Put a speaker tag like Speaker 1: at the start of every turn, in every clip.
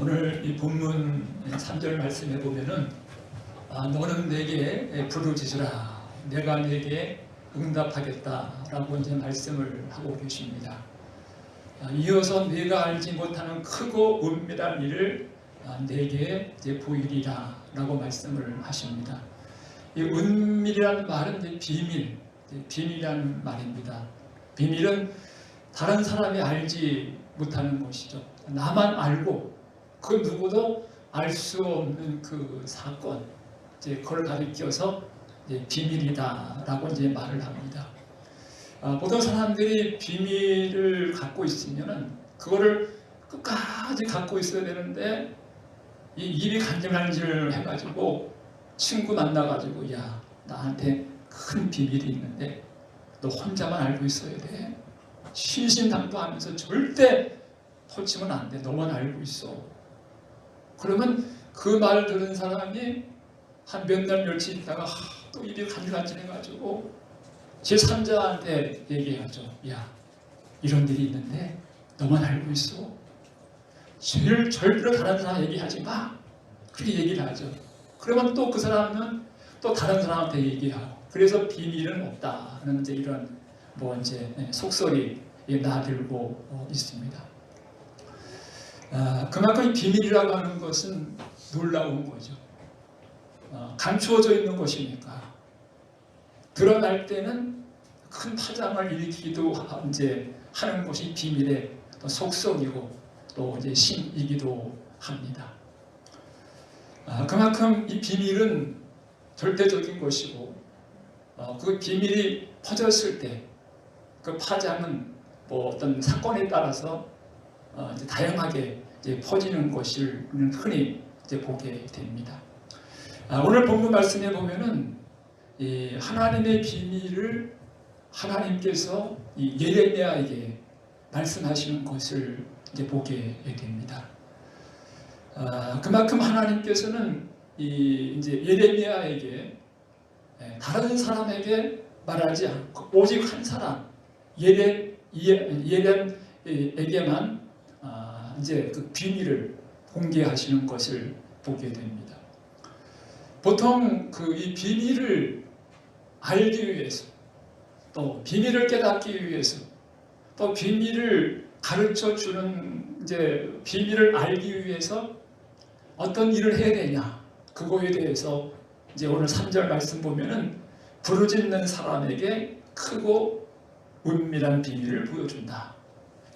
Speaker 1: 오늘 이 본문 3절 말씀에 보면은 아, 너는 내게 부르짖으라 내가 내게 응답하겠다라고 이제 말씀을 하고 계십니다. 아, 이어서 내가 알지 못하는 크고 은밀한 일을 아, 내게 이제 보이리라라고 말씀을 하십니다. 이 은밀이라는 말은 이제 비밀, 이제 비밀이라는 말입니다. 비밀은 다른 사람이 알지 못하는 것이죠. 나만 알고 그 누구도 알 수 없는 그 사건, 이제 그걸 가리켜서 이제 비밀이다라고 이제 말을 합니다. 아, 보통 사람들이 비밀을 갖고 있으면은 그거를 끝까지 갖고 있어야 되는데 이 입이 간질간질 해가지고 친구 만나가지고 야 나한테 큰 비밀이 있는데 너 혼자만 알고 있어야 돼. 신신당부하면서 절대 터치면 안 돼. 너만 알고 있어. 그러면 그말 들은 사람이 한 몇 날 며칠 있다가 하, 또 입이 간질간질해가지고 제 3자한테 얘기하죠. 야 이런 일이 있는데 너만 알고 있어. 제일 절대로 다른 사람 얘기하지 마. 그렇게 얘기를 하죠. 그러면 또 그 사람은 또 다른 사람한테 얘기하고 그래서 비밀은 없다는 이제 이런 뭐 이제 속설이 나들고 어, 있습니다. 아, 그만큼 비밀이라고 하는 것은 놀라운 거죠. 어, 감추어져 있는 것이니까 드러날 때는 큰 파장을 일으키기도 하- 이제 하는 것이 비밀의 또 속성이고 또 이제 신이기도 합니다. 아, 그만큼 이 비밀은 절대적인 것이고 어, 그 비밀이 퍼졌을 때 그 파장은 뭐 어떤 사건에 따라서 어, 다양하게 퍼지는 것을 우리는 흔히 보게 됩니다. 아, 오늘 본문 말씀에 보면은 이 하나님의 비밀을 하나님께서 이 예레미야에게 말씀하시는 것을 보게 됩니다. 아, 그만큼 하나님께서는 이 이제 예레미야에게 예, 다른 사람에게 말하지 않고 오직 한 사람 예레 예레에게만 아, 이제 그 비밀을 공개하시는 것을 보게 됩니다. 보통 그 이 비밀을 알기 위해서 또 비밀을 깨닫기 위해서 또 비밀을 가르쳐 주는 이제 비밀을 알기 위해서 어떤 일을 해야 되냐 그거에 대해서 이제 오늘 3절 말씀 보면은 부르짖는 사람에게 크고 은밀한 비밀을 보여준다.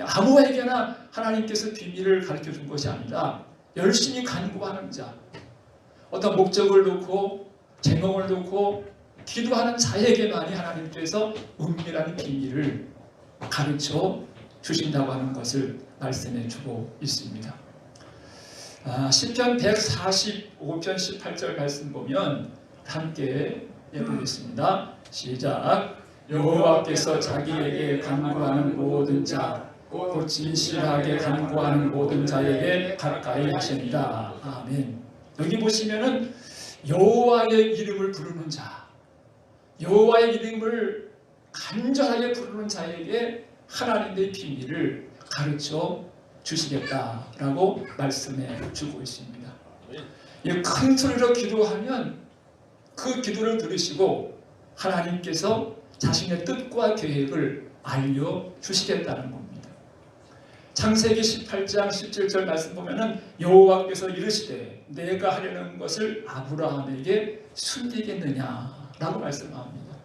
Speaker 1: 아무에게나 하나님께서 비밀을 가르쳐 준 것이 아니라 열심히 간구하는 자, 어떤 목적을 놓고 제목을 놓고 기도하는 자에게만이 하나님께서 은밀한 비밀을 가르쳐 주신다고 하는 것을 말씀해 주고 있습니다. 아, 시편 145편 18절 말씀 보면 함께 해보겠습니다. 시작. 여호와께서 자기에게 간구하는 모든 자, 곧 진실하게 간구하는 모든 자에게 가까이 하십니다. 아멘. 여기 보시면은 여호와의 이름을 부르는 자, 여호와의 이름을 간절하게 부르는 자에게 하나님의 비밀을 가르쳐 주시겠다라고 말씀해 주고 있습니다. 이큰 소리로 기도하면 그 기도를 들으시고 하나님께서 자신의 뜻과 계획을 알려 주시겠다는 겁니다. 창세기 18장 17절 말씀 보면은 여호와께서 이르시되 내가 하려는 것을 아브라함에게 숨기겠느냐라고 말씀합니다.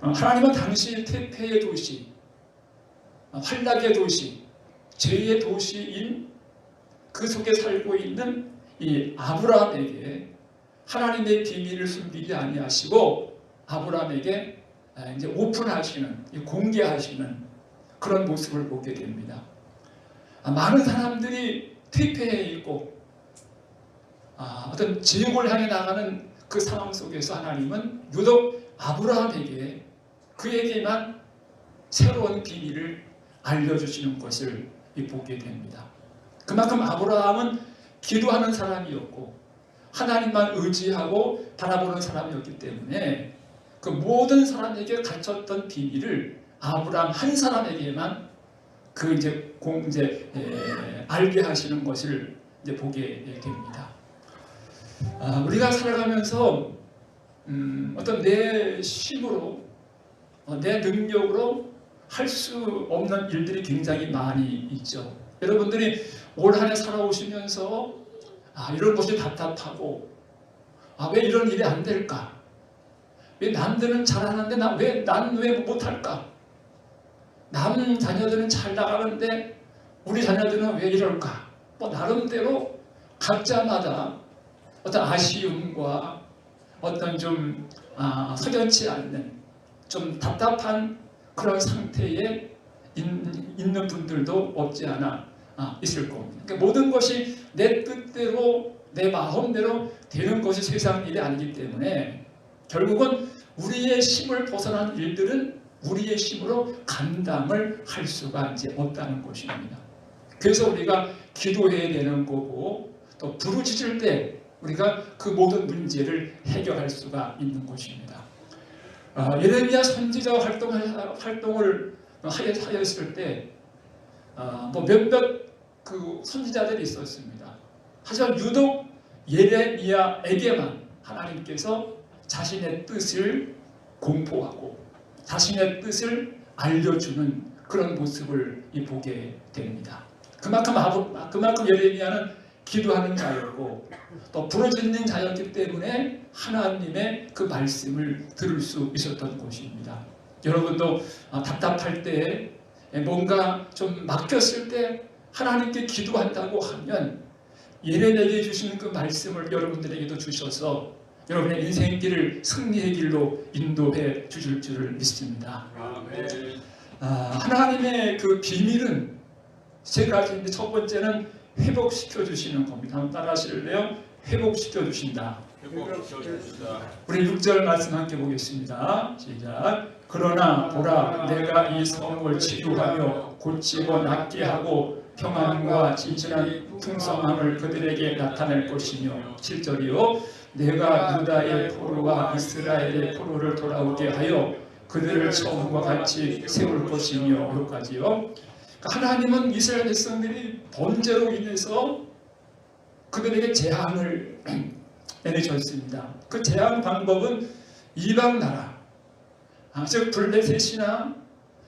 Speaker 1: 어, 하나님은 당시 태폐의 도시, 어, 환락의 도시, 죄의 도시인 그 속에 살고 있는 이 아브라함에게 하나님의 비밀을 숨기지 아니하시고 아브라함에게 아, 이제 오픈하시는 공개하시는 그런 모습을 보게 됩니다. 아, 많은 사람들이 퇴폐해 있고 아, 어떤 지옥을 향해 나가는 그 상황 속에서 하나님은 유독 아브라함에게 그에게만 새로운 비밀을 알려주시는 것을 보게 됩니다. 그만큼 아브라함은 기도하는 사람이었고 하나님만 의지하고 바라보는 사람이었기 때문에 그 모든 사람에게 갇혔던 비밀을 아브라함 한 사람에게만 그 이제 공 이제 에, 알게 하시는 것을 이제 보게 됩니다. 아, 우리가 살아가면서 음, 어떤 내 힘으로 어, 내 능력으로 할 수 없는 일들이 굉장히 많이 있죠. 여러분들이 올 한해 살아오시면서 아, 이런 것이 답답하고 아, 왜 이런 일이 안 될까? 왜 남들은 잘하는데 나왜난 왜 못할까? 남 자녀들은 잘 나가는데 우리 자녀들은 왜 이럴까? 뭐 나름대로 각자마다 어떤 아쉬움과 어떤 좀 아, 석연치 않는 좀 답답한 그런 상태에 있, 는 분들도 없지 않아 아, 있을 겁니다. 그러니까 모든 것이 내 뜻대로 내 마음대로 되는 것이 세상 일이 아니기 때문에 결국은 우리의 힘을 벗어난 일들은 우리의 힘으로 감당을 할 수가 이제 없다는 것입니다. 그래서 우리가 기도해야 되는 거고 또 부르짖을 때 우리가 그 모든 문제를 해결할 수가 있는 것입니다. 아, 예레미야 선지자 활동을, 활동을 하였을 때, 아, 뭐 몇몇 그 선지자들이 있었습니다. 하지만 유독 예레미야에게만 하나님께서 자신의 뜻을 공포하고 자신의 뜻을 알려주는 그런 모습을 보게 됩니다. 그만큼 그만큼 예레미야는 기도하는 자였고 또 부르짖는 자였기 때문에 하나님의 그 말씀을 들을 수 있었던 것입니다. 여러분도 아, 답답할 때 뭔가 좀 막혔을 때 하나님께 기도한다고 하면 예레미야에게 주신 그 말씀을 여러분들에게도 주셔서 여러분의 인생길을 승리의 길로 인도해 주실 줄을 믿습니다. 아, 하나님의 그 비밀은 세 가지인데 첫 번째는 회복시켜 주시는 겁니다. 한번 따라 하실래요? 회복시켜 주신다. 우리 6절 말씀 함께 보겠습니다. 시작. 그러나 보라 내가 이 성을 치유하며 고치고 낫게 하고 평안과 진실한 풍성함을 그들에게 나타낼 것이며 7절이요 내가 유다의 포로와 이스라엘의 포로를 돌아오게 하여 그들을 처음과 같이 세울 것이며 여기까지요 그러니까 하나님은 이스라엘 백성들이 범죄로 인해서 그들에게 재앙을 내리셨습니다. 그 재앙 방법은 이방 나라, 아, 즉 블레셋이나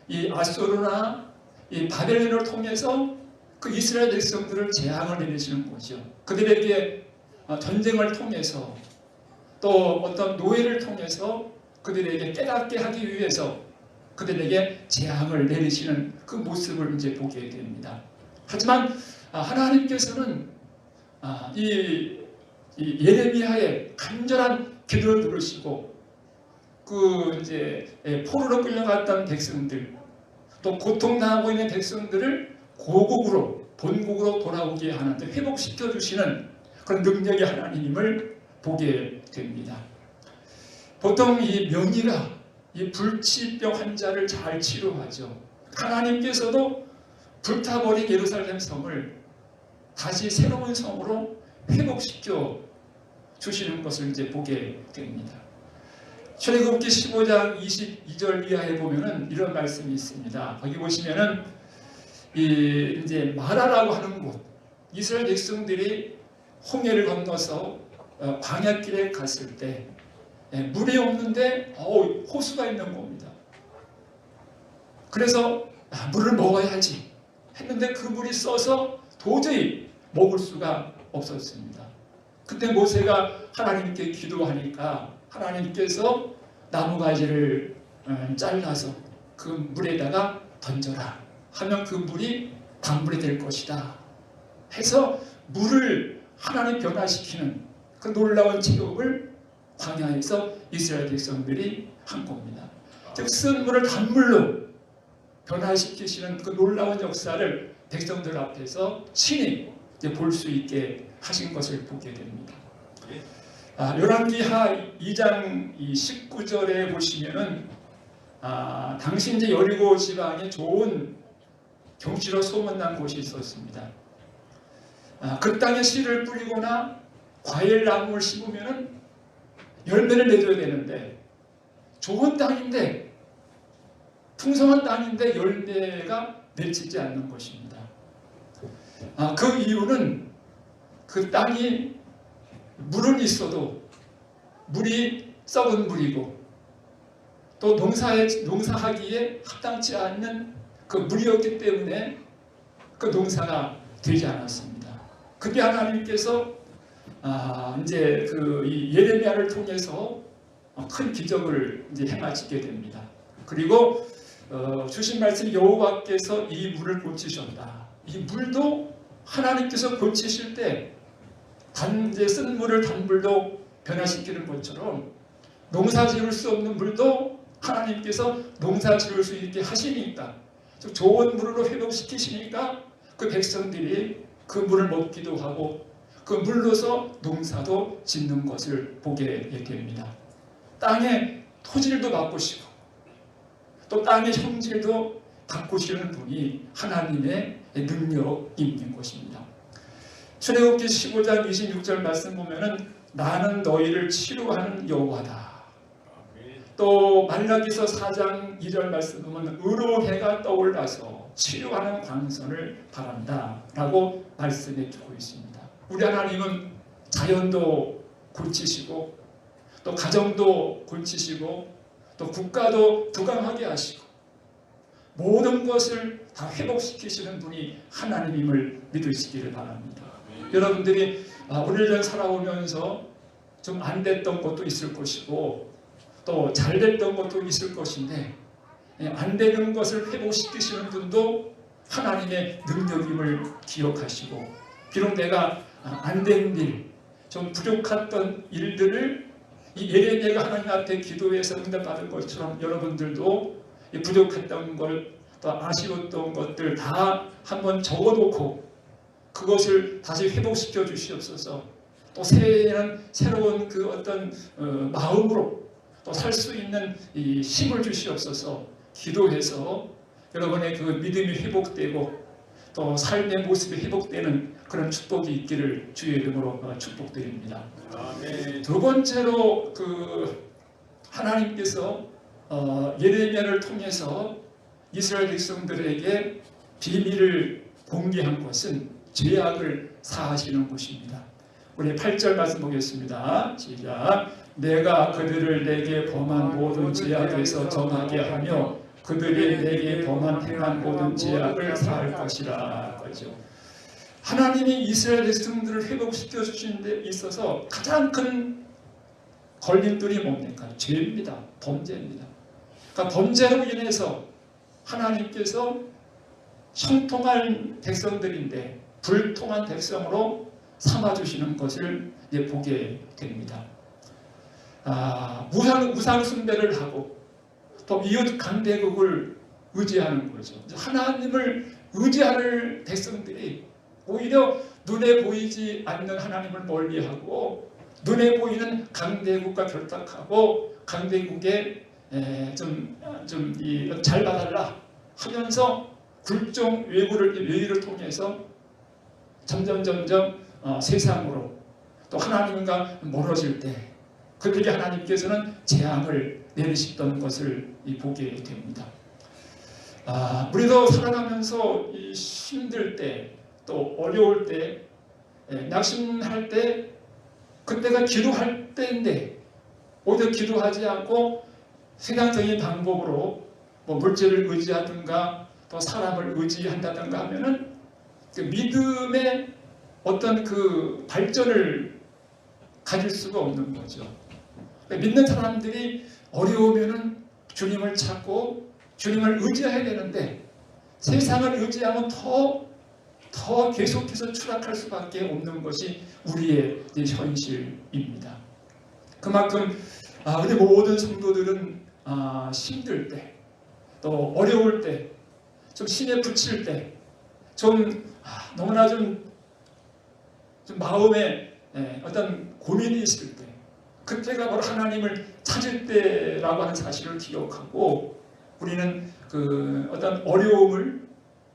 Speaker 1: 이 아소르나 이 바벨론을 통해서 그 이스라엘 백성들을 재앙을 내리시는 거죠. 그들에게 어, 전쟁을 통해서 또 어떤 노예를 통해서 그들에게 깨닫게 하기 위해서 그들에게 재앙을 내리시는 그 모습을 이제 보게 됩니다. 하지만 아, 하나님께서는 아, 이 예레미야의 간절한 기도를 들으시고 그 이제 포로로 끌려갔던 백성들 또 고통당하고 있는 백성들을 고국으로 본국으로 돌아오게 하는데 회복시켜 주시는 그런 능력의 하나님을 보게 됩니다. 보통 이 명의가 이 불치병 환자를 잘 치료하죠. 하나님께서도 불타버린 예루살렘 성을 다시 새로운 성으로 회복시켜 주시는 것을 이제 보게 됩니다. 출애굽기 15장 22절 이하에 보면은 이런 말씀이 있습니다. 거기 보시면은 이 이제 마라라고 하는 곳 이스라엘 백성들이 홍해를 건너서 어, 광야길에 갔을 때 예, 물이 없는데 호수가 있는 겁니다. 그래서 아, 물을 먹어야지 했는데 그 물이 써서 도저히 먹을 수가 없었습니다. 그때 모세가 하나님께 기도하니까 하나님께서 나무가지를 어, 잘라서 그 물에다가 던져라 하면 그 물이 단물이 될 것이다 해서 물을 하나님 변화시키는 그 놀라운 체험을 광야에서 이스라엘 백성들이 한 겁니다. 즉 쓴물을 단물로 변화시키시는 그 놀라운 역사를 백성들 앞에서 친히 볼수 있게 하신 것을 보게 됩니다. 아, 열왕기하 2장 19절에 보시면은 아, 당시 이제 여리고 지방에 좋은 경치로 소문난 곳이 있었습니다. 아, 그 땅에 씨를 뿌리거나 과일 나무를 심으면은 열매를 내줘야 되는데 좋은 땅인데 풍성한 땅인데 열매가 맺히지 않는 것입니다. 아, 그 이유는 그 땅이 물은 있어도 물이 썩은 물이고 또 농사에 농사하기에 합당치 않는 그 물이었기 때문에 그 농사가 되지 않았습니다. 그게 하나님께서 아, 이제 그이 예레미야를 통해서 큰 기적을 이제 행하시게 됩니다. 그리고 어, 주신 말씀 여호와께서 이 물을 고치셨다. 이 물도 하나님께서 고치실 때 단, 이제 쓴 물을 단물로 변화시키는 것처럼 농사 지을 수 없는 물도 하나님께서 농사 지을 수 있게 하시니까 즉 좋은 물로 회복시키시니까 그 백성들이 그 물을 먹기도 하고 그 물로서 농사도 짓는 것을 보게 됩니다. 땅의 토질도 바꾸시고 또 땅의 형질도 바꾸시는 분이 하나님의 능력인 것입니다. 출애굽기 15장 26절 말씀 보면은 나는 너희를 치료하는 여호와다. 또 말라기서 4장 2절 말씀 보면 의로 해가 떠올라서 치료하는 광선을 바란다라고 말씀해 주고 있습니다. 우리 하나님은 자연도 고치시고 또 가정도 고치시고 또 국가도 부강하게 하시고 모든 것을 다 회복시키시는 분이 하나님임을 믿으시기를 바랍니다. 여러분들이 아, 오늘 전 살아오면서 좀 안 됐던 것도 있을 것이고 또 잘 됐던 것도 있을 것인데 예, 안 되는 것을 회복시키시는 분도 하나님의 능력임을 기억하시고 비록 내가 아, 안된 일, 좀 부족했던 일들을 이 예레미야가 하나님 앞에 기도해서 응답받은 것처럼 여러분들도 이 부족했던 걸 또 아쉬웠던 것들 다 한번 적어놓고 그것을 다시 회복시켜 주시옵소서. 또 새해에는 새로운 그 어떤 어, 마음으로 또 살 수 있는 이 힘을 주시옵소서. 기도해서 여러분의 그 믿음이 회복되고 또 삶의 모습이 회복되는 그런 축복이 있기를 주의 이름으로 어, 축복드립니다. 두 번째로 그 하나님께서 어, 예레미야를 통해서 이스라엘 백성들에게 비밀을 공개한 것은 죄악을 사하시는 것입니다. 우리 8절 말씀 보겠습니다. 시작. 내가 그들을 내게 범한 모든 죄악에서 정하게 하며 그들이 내게 범한 행한 모든 죄악을 사할 것이라. 그죠. 하나님이 이스라엘 백성들을 회복시켜 주시는 데 있어서 가장 큰 걸림돌이 뭡니까? 죄입니다. 범죄입니다. 그러니까 범죄로 인해서 하나님께서 형통한 백성들인데 불통한 백성으로 삼아주시는 것을 이제 보게 됩니다. 아, 우상, 우상 숭배를 하고 또 이웃 강대국을 의지하는 거죠. 하나님을 의지하는 백성들이 오히려 눈에 보이지 않는 하나님을 멀리하고 눈에 보이는 강대국과 결탁하고 강대국에 좀좀잘 봐달라 하면서 굴종 외구를 외유를 통해서 점점 점점 어, 세상으로 또 하나님과 멀어질 때 그들이 하나님께서는 재앙을 내리시던 것을 보게 됩니다. 아, 우리도 살아가면서 힘들 때 또 어려울 때 낙심할 때 그때가 기도할 때인데 오히려 기도하지 않고 세상적인 방법으로 뭐 물질을 의지하든가 또 사람을 의지한다든가 하면은 그 믿음의 어떤 그 발전을 가질 수가 없는 거죠. 믿는 사람들이 어려우면은 주님을 찾고 주님을 의지해야 되는데 세상을 의지하면 더, 더 계속해서 추락할 수밖에 없는 것이 우리의 현실입니다. 그만큼 아, 우리 모든 성도들은 아, 힘들 때, 또 어려울 때, 좀 신에 붙일 때, 좀 아, 너무나 좀, 좀 마음에 예, 어떤 고민이 있을 때, 그때가 바로 하나님을 찾을 때라고 하는 사실을 기억하고 우리는 그 어떤 어려움을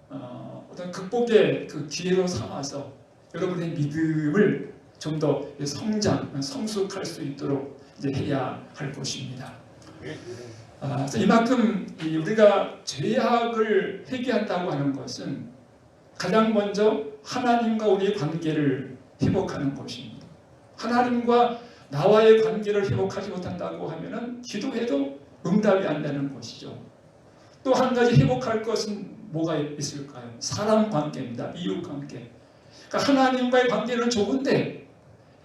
Speaker 1: 어, 어떤 극복의 그 기회로 삼아서 여러분의 믿음을 좀 더 성장, 성숙할 수 있도록 이제 해야 할 것입니다. 아, 이만큼 이 우리가 죄악을 회개한다고 하는 것은 가장 먼저 하나님과 우리의 관계를 회복하는 것입니다. 하나님과 나와의 관계를 회복하지 못한다고 하면은 기도해도 응답이 안 되는 것이죠. 또 한 가지 회복할 것은 뭐가 있을까요? 사람 관계입니다. 이웃 관계. 그러니까 하나님과의 관계는 좋은데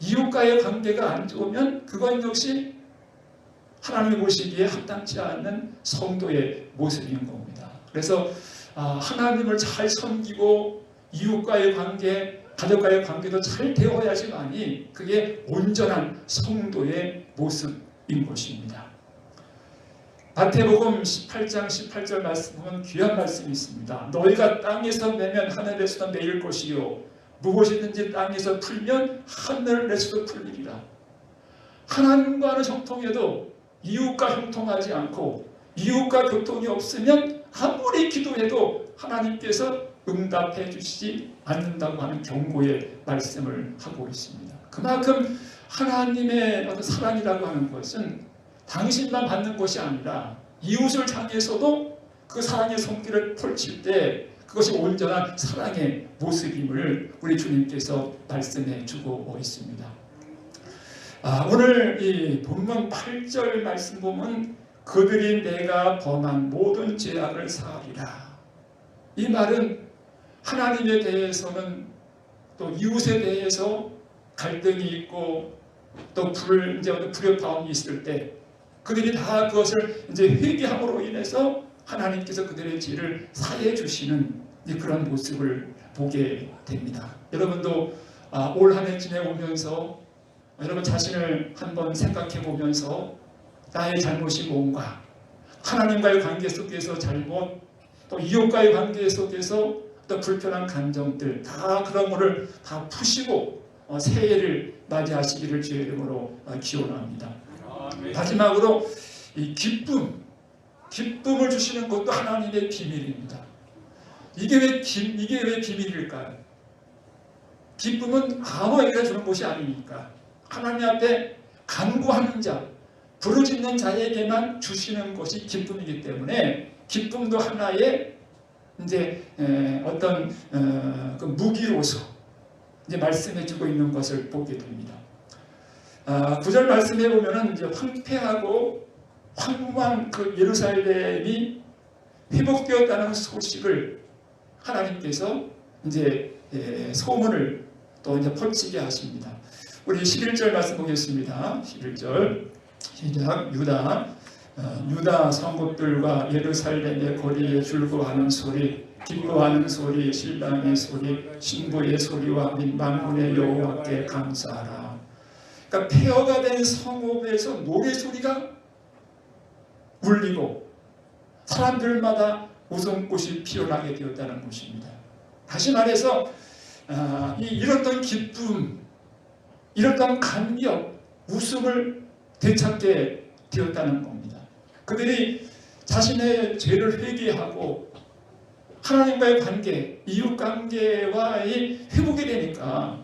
Speaker 1: 이웃과의 관계가 안 좋으면 그건 역시 하나님이 보시기에 합당치 않는 성도의 모습인 겁니다. 그래서 아, 하나님을 잘 섬기고 이웃과의 관계, 가족과의 관계도 잘 되어야지만이 그게 온전한 성도의 모습인 것입니다. 마태복음 18장 18절 말씀 보면 귀한 말씀이 있습니다. 너희가 땅에서 매면 하늘에서도 매일 것이요 무엇이든지 땅에서 풀면 하늘에서도 풀리리라. 하나님과는 형통해도 이웃과 형통하지 않고 이웃과 교통이 없으면 아무리 기도해도 하나님께서 응답해 주시지 않는다고 하는 경고의 말씀을 하고 있습니다. 그만큼 하나님의 어떤 사랑이라고 하는 것은 당신만 받는 것이 아니라 이웃을 향해서도 그 사랑의 손길을 펼칠 때 그것이 온전한 사랑의 모습임을 우리 주님께서 말씀해 주고 있습니다. 아, 오늘 이 본문 8절 말씀 보면 그들이 내가 범한 모든 죄악을 사하리라. 이 말은 하나님에 대해서는 또 이웃에 대해서 갈등이 있고 또 불, 이제 불협화음이 있을 때 그들이 다 그것을 이제 회개함으로 인해서 하나님께서 그들의 죄를 사해 주시는 그런 모습을 보게 됩니다. 여러분도 아, 올 한해 지내오면서 여러분 자신을 한번 생각해 보면서 나의 잘못이 뭔가 하나님과의 관계 속에서 잘못 또 이웃과의 관계 속에서 또 불편한 감정들 다 그런 거를 다 푸시고 어, 새해를 맞이하시기를 주의 이름으로 어, 기원합니다. 마지막으로 이 기쁨, 기쁨을 주시는 것도 하나님의 비밀입니다. 이게 왜 기, 이게 왜 비밀일까요? 기쁨은 아무에게나 주는 것이 아니니까 하나님 앞에 간구하는 자, 부르짖는 자에게만 주시는 것이 기쁨이기 때문에 기쁨도 하나의 이제 어떤 어, 그 무기로서 이제 말씀해주고 있는 것을 보게 됩니다. 아, 구절 말씀해 보면은 이제 황폐하고 황무한 그 예루살렘이 회복되었다는 소식을 하나님께서 이제 소문을 또 이제 펼치게 하십니다. 우리 11절 말씀 보겠습니다. 11절 시작 유다 어, 유다 성읍들과 예루살렘의 거리에 줄거하는 소리 기뻐하는 소리 신랑의 소리 신부의 소리와 만군의 여호와께 감사하라. 그러니까 폐허가 된 성읍에서 노래 소리가 울리고 사람들마다 웃음꽃이 피어나게 되었다는 것입니다. 다시 말해서 아, 이 잃었던 기쁨 잃었던 감격 웃음을 되찾게 되었다는 겁니다 그들이 자신의 죄를 회개하고 하나님과의 관계, 이웃 관계와의 회복이 되니까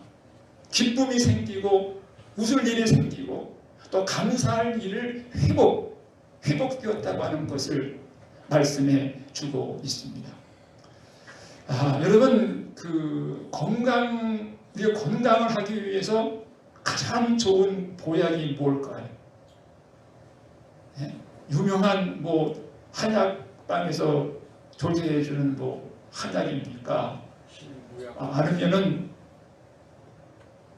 Speaker 1: 기쁨이 생기고 웃을 일이 생기고 또 감사할 일을 회복, 회복되었다고 하는 것을 말씀해 주고 있습니다. 아, 여러분 그 건강, 우리가 건강을 하기 위해서 가장 좋은 보약이 뭘까요? 네? 유명한 뭐 한약방에서 조제해 주는 뭐 한약입니까? 아, 아니면은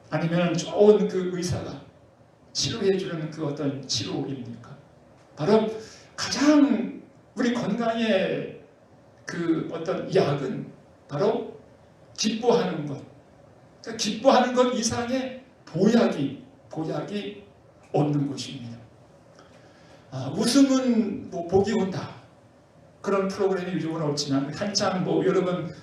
Speaker 1: 아니면 좋은 그 의사가 치료해 주는 그 어떤 치료입니까? 바로 가장 우리 건강에 그 어떤 약은 바로 기뻐하는 것. 그러니까 기뻐하는 것 이상의 보약이 보약이 없는 것입니다. 아, 웃음은 뭐 복이 온다. 그런 프로그램이 요즘은 없지만 한참 뭐 여러분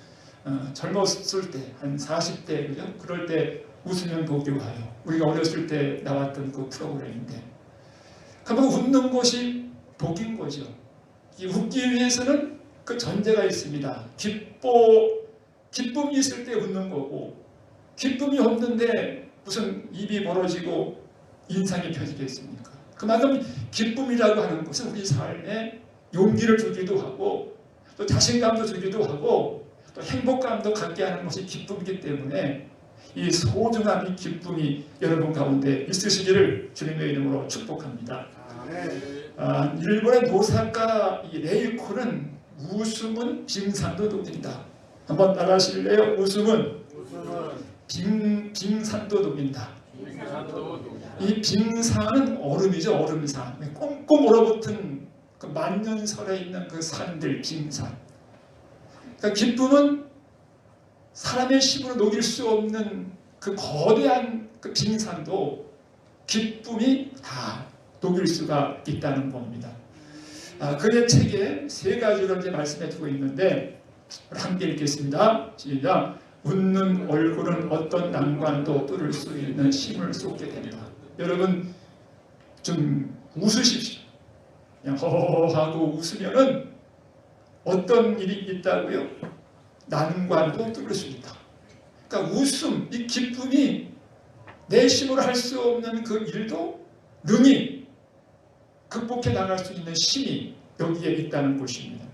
Speaker 1: 어, 젊었을 때 한 40대 그죠? 그럴 때 웃으면 복이 와요. 우리가 어렸을 때 나왔던 그 프로그램인데 그러면 웃는 것이 복인 거죠. 이 웃기 위해서는 그 전제가 있습니다. 기뻐 기쁨이 있을 때 웃는 거고 기쁨이 없는데 무슨 입이 벌어지고 인상이 펴지겠습니까? 그만큼 기쁨이라고 하는 것은 우리 삶에 용기를 주기도 하고 또 자신감도 주기도 하고 또 행복감도 갖게 하는 것이 기쁨이기 때문에 이 소중한 이 기쁨이 여러분 가운데 있으시기를 주님의 이름으로 축복합니다. 아, 일본의 노사가 이 레이코는 웃음은 빙산도 녹인다. 한번 따라하실래요? 웃음은 빙, 빙산도 녹인다. 이 빙산은 얼음이죠, 얼음산. 꽁꽁 얼어붙은 그 만년설에 있는 그 산들, 빙산. 그러니까 기쁨은 사람의 힘으로 녹일 수 없는 그 거대한 그 빙산도 기쁨이 다 녹일 수가 있다는 겁니다. 아, 그의 책에 세 가지를 이제 말씀해 주고 있는데 함께 읽겠습니다. 시작. 웃는 얼굴은 어떤 난관도 뚫을 수 있는 힘을 쏟게 된다. 여러분 좀 웃으십시오. 그냥 허허하고 웃으면은 어떤 일이 있다고요? 난관도 뚫을 수 있다. 그러니까 웃음, 이 기쁨이 내 힘으로 할 수 없는 그 일도 능히 극복해 나갈 수 있는 힘이 여기에 있다는 것입니다.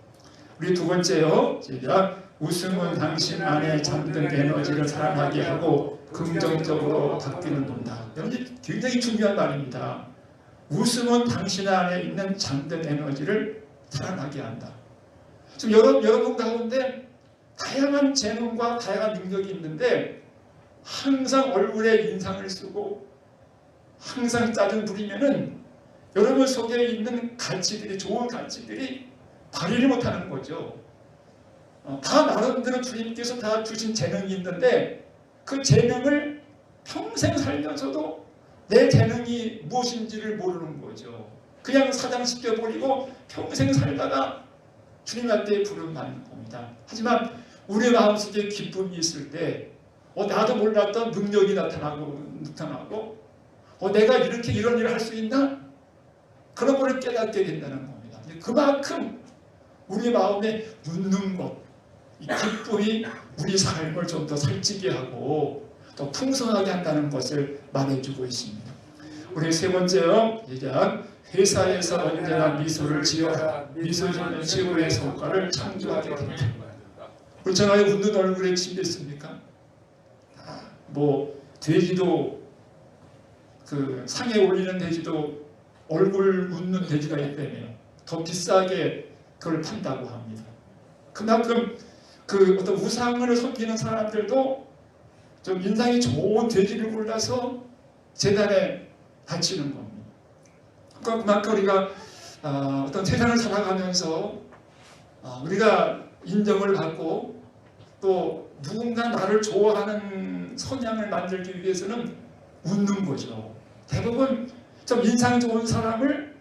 Speaker 1: 우리 두 번째요. 시작. 웃음은 당신 안에 잠든 에너지를 살아나게 하고 긍정적으로 바뀌는 겁니다. 여러분 굉장히 중요한 말입니다. 웃음은 당신 안에 있는 잠든 에너지를 살아나게 한다. 지금 여러분, 여러분 가운데 다양한 재능과 다양한 능력이 있는데 항상 얼굴에 인상을 쓰고 항상 짜증 부리면은 여러분 속에 있는 가치들이 좋은 가치들이 발휘를 못하는 거죠. 어, 다 나름대로 주님께서 다 주신 재능이 있는데 그 재능을 평생 살면서도 내 재능이 무엇인지를 모르는 거죠. 그냥 사장시켜 버리고 평생 살다가 주님한테 부름 받는 겁니다. 하지만 우리 마음속에 기쁨이 있을 때 어, 나도 몰랐던 능력이 나타나고 나타나고 어, 내가 이렇게 이런 일을 할 수 있나? 그런 것을 깨닫게 된다는 겁니다. 그만큼 우리 마음에 웃는 것, 이 기쁨이 우리 삶을 좀 더 살찌게 하고 더 풍성하게 한다는 것을 말해주고 있습니다. 우리 세 번째요, 시작. 회사에서 언제나 미소를 지어라. 미소 짓는 최고의 성과를 창조하게 된다. 그렇잖아요. 웃는 얼굴에 침 뱉습니까? 아, 뭐 돼지도 그 상에 올리는 돼지도 얼굴 웃는 돼지가 있다며요. 더 비싸게 그걸 판다고 합니다. 그만큼 그 어떤 우상을 섬기는 사람들도 좀 인상이 좋은 돼지를 골라서 재단에 바치는 겁니다. 그러니까 그만큼 우리가 어, 어떤 세상을 살아가면서 어, 우리가 인정을 받고 또 누군가 나를 좋아하는 성향을 만들기 위해서는 웃는 거죠. 대부분 좀 인상 좋은 사람을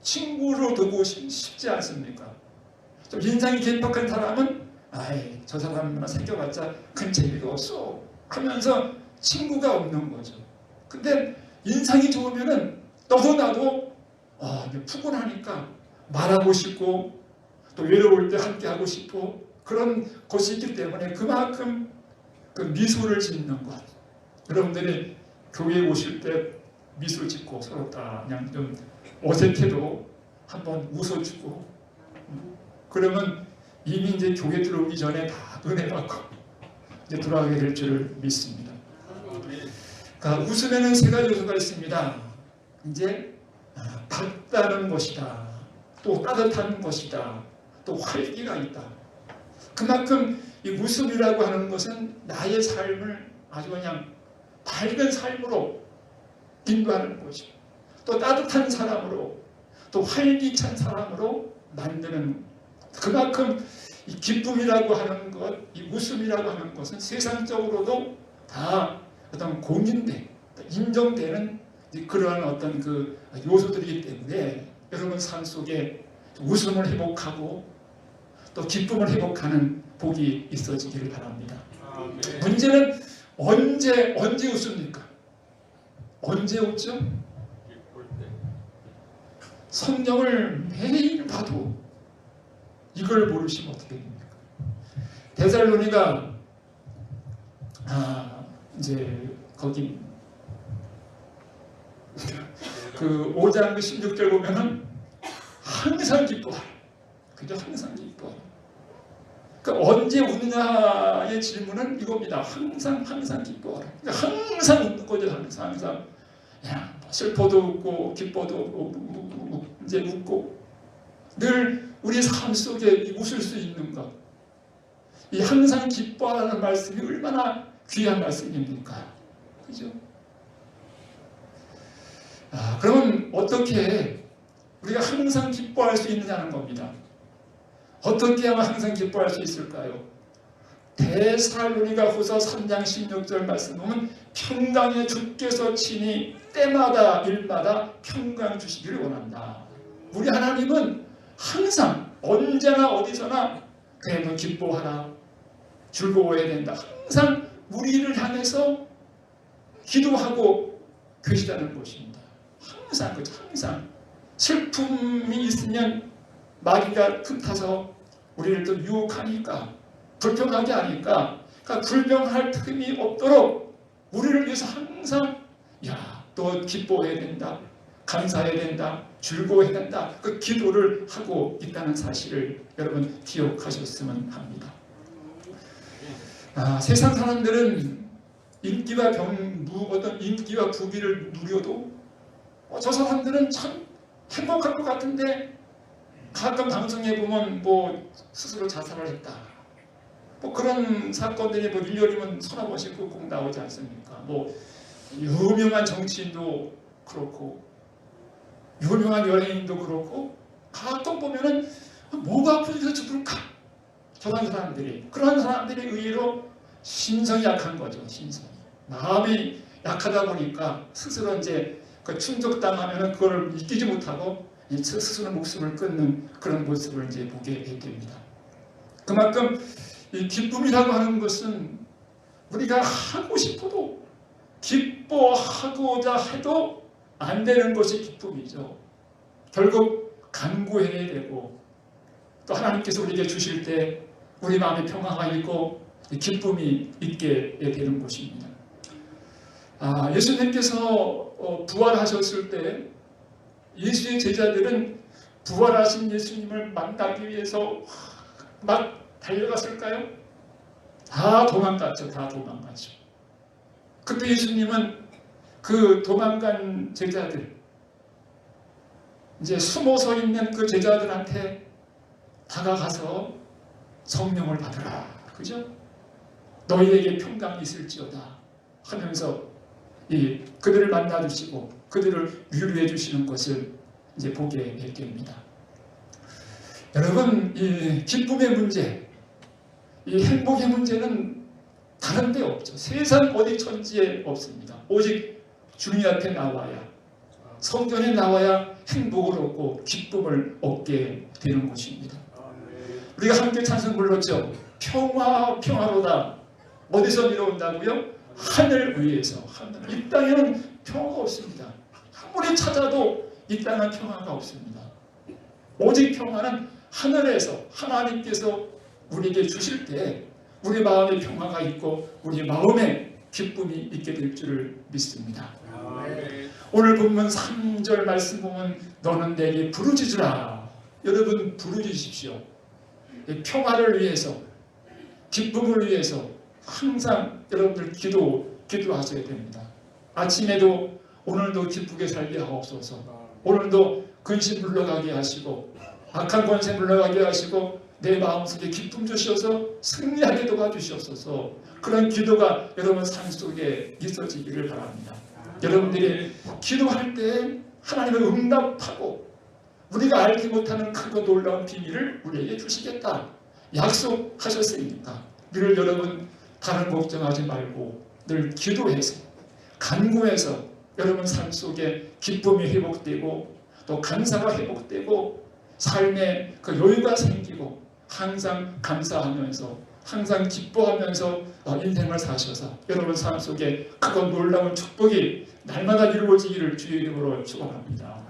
Speaker 1: 친구로 두고 싶지 않습니까? 좀 인상이 개팍한 사람은 아이 저 사람만 생겨봤자 큰 재미가 없어 하면서 친구가 없는 거죠. 근데 인상이 좋으면은 너도 나도 아, 푸근하니까 말하고 싶고 또 외로울 때 함께 하고 싶고 그런 것이 있기 때문에 그만큼 그 미소를 짓는 것. 여러분들이 교회에 오실 때 미소 짓고 서로 다 그냥 좀 어색해도 한번 웃어주고 그러면 이미 이제 교회 들어오기 전에 다 은혜 받고 이제 돌아가게 될 줄을 믿습니다. 그러니까 웃음에는 세 가지 요소가 있습니다. 이제 아, 밝다는 것이다. 또 따뜻한 것이다. 또 활기가 있다. 그만큼 이 웃음이라고 하는 것은 나의 삶을 아주 그냥 밝은 삶으로 인도하는 것이고 또 따뜻한 사람으로 또 활기찬 사람으로 만드는 그만큼 이 기쁨이라고 하는 것, 이 웃음이라고 하는 것은 세상적으로도 다 어떤 공인된, 인정되는 그러한 어떤 그 요소들이기 때문에 여러분 삶 속에 웃음을 회복하고 또 기쁨을 회복하는 복이 있어지기를 바랍니다. 문제는 언제 언제 웃습니까? 언제 웃죠? 성경을 매일 봐도 이걸 모르시면 어떻게 됩니까? 데살로니가 아 이제 거기 그 5장 그 16절 보면은 항상 기뻐하라. 그죠? 항상 기뻐하라. 그러니까 언제 웃느냐의 질문은 이겁니다. 항상 항상 기뻐하라. 그러니까 항상 웃는 거죠. 항상 항상. 야, 슬퍼도 웃고 기뻐도 웃고 이제 웃고 늘 우리 삶 속에 이 웃을 수 있는 것. 이 항상 기뻐하라는 말씀이 얼마나 귀한 말씀입니까? 그죠? 아, 그러면 어떻게 우리가 항상 기뻐할 수 있느냐는 겁니다. 어떻게 하면 항상 기뻐할 수 있을까요? 대살로니가 후서 3장 16절 말씀 보면 평강에 주께서 친히 때마다 일마다 평강 주시기를 원한다. 우리 하나님은 항상 언제나 어디서나 너 기뻐하라 즐거워해야 된다. 항상 우리를 향해서 기도하고 계시다는 것입니다. 항상 그죠. 항상 슬픔이 있으면 마귀가 틈타서 우리를 또 유혹하니까 불평하게 하니까 그러니까 불평할 틈이 없도록 우리를 위해서 항상 야또 기뻐해야 된다 감사해야 된다 즐거워해야 된다 그 기도를 하고 있다는 사실을 여러분 기억하셨으면 합니다. 아, 세상 사람들은 인기와 병, 무, 어떤 인기와 부귀를 누려도 어, 저 사람들은 참 행복할 것 같은데 가끔 방송에 보면 뭐 스스로 자살을 했다. 뭐 그런 사건들이 뭐 1년이면 서너 번씩 꼭 나오지 않습니까? 뭐 유명한 정치인도 그렇고 유명한 연예인도 그렇고 가끔 보면은 뭐가 아프니까 죽을까? 저런 사람들이 그런 사람들이 의외로 심성이 약한 거죠. 심성이 마음이 약하다 보니까 스스로 이제 그 충격당하면은 그걸 이기지 못하고 이 스스로 목숨을 끊는 그런 모습을 이제 보게 됩니다. 그만큼 이 기쁨이라고 하는 것은 우리가 하고 싶어도 기뻐하고자 해도 안 되는 것이 기쁨이죠. 결국 간구해야 되고 또 하나님께서 우리에게 주실 때 우리 마음에 평화가 있고 기쁨이 있게 되는 것입니다. 아, 예수님께서 어, 부활하셨을 때 예수의 제자들은 부활하신 예수님을 만나기 위해서 막 달려갔을까요? 다 도망갔죠. 다 도망갔죠. 그때 예수님은 그 도망간 제자들 이제 숨어서 있는 그 제자들한테 다가가서 성령을 받으라. 그죠? 너희에게 평강이 있을지어다 하면서 이 그들을 만나 주시고 그들을 위로해 주시는 것을 이제 보게 됩니다. 여러분 이 기쁨의 문제, 이 행복의 문제는 다른 데 없죠. 세상 어디 천지에 없습니다. 오직 주님 앞에 나와야 성전에 나와야 행복을 얻고 기쁨을 얻게 되는 것입니다. 우리가 함께 찬송 불렀죠. 평화 평화로다. 어디서 내려온다고요? 하늘 위에서. 하늘. 이 땅에는 평화가 없습니다. 아무리 찾아도 이 땅은 평화가 없습니다. 오직 평화는 하늘에서 하나님께서 우리에게 주실 때 우리 마음에 평화가 있고 우리 마음에 기쁨이 있게 될 줄을 믿습니다. 오늘 본문 3절 말씀 보면 너는 내게 부르짖으라. 여러분 부르짖으십시오. 이 평화를 위해서 기쁨을 위해서 항상 여러분들 기도 기도하셔야 됩니다. 아침에도 오늘도 기쁘게 살게 하옵소서. 오늘도 근심 물러가게 하시고 악한 권세 물러가게 하시고 내 마음속에 기쁨 주셔서 승리하게 도와주시옵소서. 그런 기도가 여러분 삶 속에 있어지기를 바랍니다. 여러분들이 기도할 때 하나님을 응답하고 우리가 알지 못하는 크고 놀라운 비밀을 우리에게 주시겠다. 약속하셨으니까 늘 여러분 다른 걱정하지 말고 늘 기도해서 간구해서 여러분 삶 속에 기쁨이 회복되고 또 감사가 회복되고 삶에 그 여유가 생기고 항상 감사하면서 항상 기뻐하면서 어, 인생을 사셔서 여러분 삶 속에 크고 놀라운 축복이 날마다 이루어지기를 주의 이름으로 축원합니다.